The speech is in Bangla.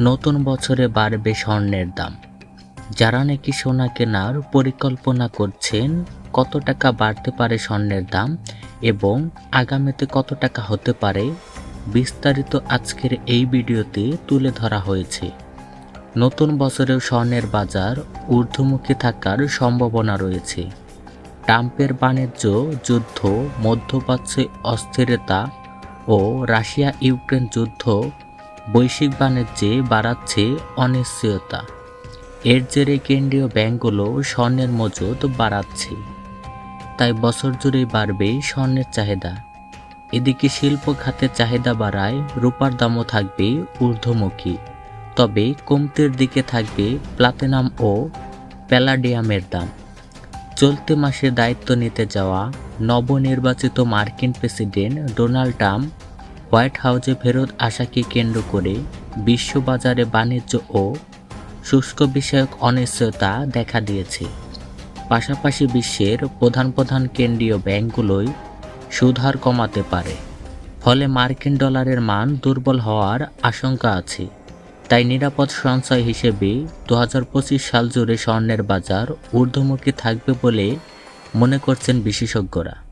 নতুন বছরে বাড়বে স্বর্ণের দাম। যারা নাকি সোনা কেনার পরিকল্পনা করছেন, কত টাকা বাড়তে পারে স্বর্ণের দাম এবং আগামীতে কত টাকা হতে পারে, বিস্তারিত আজকের এই ভিডিওতে তুলে ধরা হয়েছে। নতুন বছরেও স্বর্ণের বাজার ঊর্ধ্বমুখী থাকার সম্ভাবনা রয়েছে। ট্রাম্পের বাণিজ্য যুদ্ধ, মধ্যপ্রাচ্যে অস্থিরতা ও রাশিয়া ইউক্রেন যুদ্ধ বৈশ্বিক বাণিজ্যে বাড়াচ্ছে অনিশ্চয়তা। এর জেরে কেন্দ্রীয় ব্যাংকগুলো স্বর্ণের মজুদ বাড়াচ্ছে। তাই বছর জুড়েই বাড়বে স্বর্ণের চাহিদা। এদিকে শিল্প খাতের চাহিদা বাড়ায় রূপার দামও থাকবে ঊর্ধ্বমুখী। তবে কমতির দিকে থাকবে প্লাটিনাম ও প্যালাডিয়ামের দাম। চলতি মাসে দায়িত্ব নিতে যাওয়া নবনির্বাচিত মার্কিন প্রেসিডেন্ট ডোনাল্ড ট্রাম্প হোয়াইট হাউসে ফেরত আসাকে কেন্দ্র করে বিশ্ববাজারে বাণিজ্য ও শুষ্ক বিষয়ক অনিশ্চয়তা দেখা দিয়েছে। পাশাপাশি বিশ্বের প্রধান প্রধান কেন্দ্রীয় ব্যাংকগুলোই সুদহার কমাতে পারে। ফলে মার্কিন ডলারের মান দুর্বল হওয়ার আশঙ্কা আছে। তাই নিরাপদ সঞ্চয় হিসেবে দু হাজার পঁচিশ সাল জুড়ে স্বর্ণের বাজার ঊর্ধ্বমুখী থাকবে বলে মনে করছেন বিশেষজ্ঞরা।